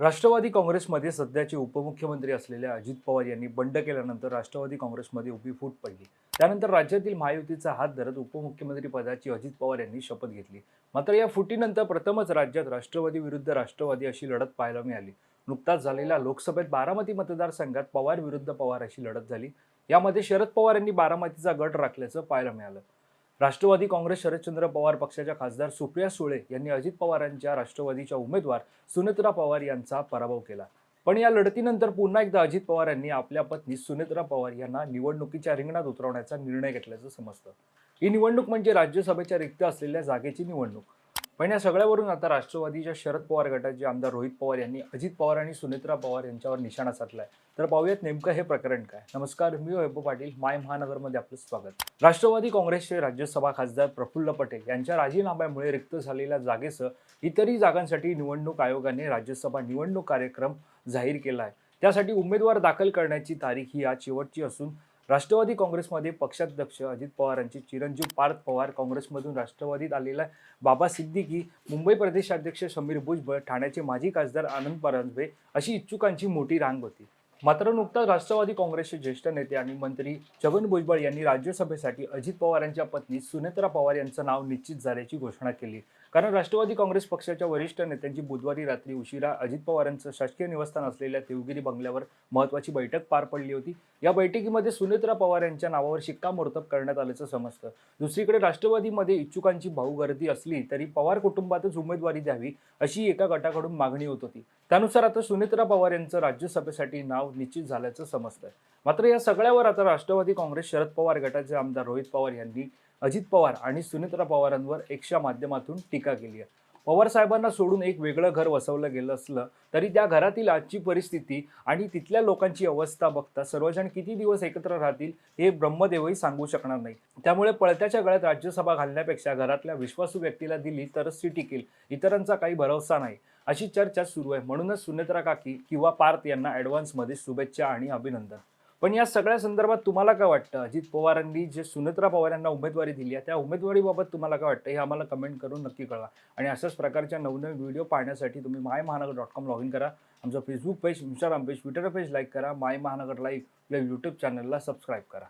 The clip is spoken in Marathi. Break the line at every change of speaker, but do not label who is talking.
राष्ट्रवादी काँग्रेसमध्ये सध्याचे उपमुख्यमंत्री असलेल्या अजित पवार यांनी बंड केल्यानंतर राष्ट्रवादी काँग्रेसमध्ये उभी फूट पडली. त्यानंतर राज्यातील महायुतीचा हात धरत उपमुख्यमंत्री पदाची अजित पवार यांनी शपथ घेतली. मात्र या फुटीनंतर प्रथमच राज्यात राष्ट्रवादी विरुद्ध राष्ट्रवादी अशी लढत पाहायला मिळाली. नुकताच झालेल्या लोकसभेत बारामती मतदारसंघात पवार विरुद्ध पवार अशी लढत झाली. यामध्ये शरद पवार यांनी बारामतीचा गट राखल्याचं पाहायला मिळालं. राष्ट्रवादी काँग्रेस शरदचंद्र पवार पक्षाच्या खासदार सुप्रिया सुळे यांनी अजित पवारांच्या राष्ट्रवादीच्या उमेदवार सुनेत्रा पवार यांचा पराभव केला. पण या लढतीनंतर पुन्हा एकदा अजित पवार यांनी आपल्या पत्नी सुनेत्रा पवार यांना निवडणुकीच्या रिंगणात उतरवण्याचा निर्णय घेतल्याचं समजतं. ही निवडणूक म्हणजे राज्यसभेच्या रिक्त असलेल्या जागेची निवडणूक. पण या सगळ्यावरून आता राष्ट्रवादीच्या शरद पवार गटाचे आमदार रोहित पवार यांनी अजित पवार आणि सुनेत्रा पवार यांच्यावर निशाणा साधलाय. तर पाहूयात नेमकं हे प्रकरण काय? नमस्कार मी वैभव पाटील माय महानगरमध्ये आपलं स्वागत. राष्ट्रवादी काँग्रेसचे राज्यसभा खासदार प्रफुल्ल पटेल यांच्या राजीनाम्यामुळे रिक्त झालेल्या जागेसह इतरही जागांसाठी निवडणूक आयोगाने राज्यसभा निवडणूक कार्यक्रम जाहीर केला आहे त्यासाठी उमेदवार दाखल करण्याची तारीख ही आज शेवटची असून राष्ट्रवादी काँग्रेसमध्ये पक्षाध्यक्ष अजित पवारांचे चिरंजीव पार्थ पवार काँग्रेसमधून राष्ट्रवादीत आलेला बाबा सिद्दीकी मुंबई प्रदेशाध्यक्ष समीर भुजबळ ठाण्याचे माजी खासदार आनंद परांजबे अशी इच्छुकांची मोठी रांग होती. मात्र नुकताच राष्ट्रवादी काँग्रेसचे ज्येष्ठ नेते आणि मंत्री छगन भुजबळ यांनी राज्यसभेसाठी अजित पवार यांच्या पत्नी सुनेत्रा पवार यांचं नाव निश्चित झाल्याची घोषणा केली. कारण राष्ट्रवादी काँग्रेस पक्षाच्या वरिष्ठ नेत्यांची बुधवारी रात्री उशिरा अजित पवारांचं शासकीय निवासस्थान असलेल्या देवगिरी बंगल्यावर महत्वाची बैठक पार पडली होती. या बैठकीमध्ये सुनेत्रा पवार यांच्या नावावर शिक्कामोर्तब करण्यात आल्याचं समजतं. दुसरीकडे राष्ट्रवादीमध्ये इच्छुकांची भाऊगर्दी असली तरी पवार कुटुंबातच उमेदवारी द्यावी अशी एका गटाकडून मागणी होत होती. त्यानुसार आता सुनेत्रा पवार यांचं राज्यसभेसाठी नाव निश्चित झाल्याचं समजतंय. मात्र या सगळ्यावर आता राष्ट्रवादी काँग्रेस शरद पवार गटाचे आमदार रोहित पवार यांनी अजित पवार आणि सुनेत्रा पवारांवर एकशा माध्यमातून टीका केली आहे. पवार साहेबांना सोडून एक वेगळं घर वसवलं गेलं असलं तरी त्या घरातील आजची परिस्थिती आणि तिथल्या लोकांची अवस्था बघता सर्वजण किती दिवस एकत्र राहतील हे ब्रह्मदेवही सांगू शकणार नाही. त्यामुळे पळत्याच्या गळ्यात राज्यसभा घालण्यापेक्षा घरातल्या विश्वासू व्यक्तीला दिली तरच ती टिकेल. इतरांचा काही भरोसा नाही. अशी चर्चा सुरू आहे. म्हणूनच सुनेत्रा काकी किंवा पार्थ यांना ॲडव्हान्समध्ये शुभेच्छा आणि अभिनंदन. पण या सगळ्या संदर्भात तुम्हाला काय वाटतं? अजित पवारांनी जे सुनेत्रा पवार यांना उमेदवारी दिली आहे त्या उमेदवारीबाबत तुम्हाला काय वाटतं? हे आम्हाला कमेंट करून नक्की कळवा. आणि अशाच प्रकारच्या नवनवीन व्हिडिओ पाहण्यासाठी तुम्ही माय महानगर डॉट कॉम लॉग इन करा. आमचं Facebook page Instagram page Twitter page like करा. माय महानगर लाईव्ह आपल्या यूट्यूब चॅनलला सबस्क्राईब करा.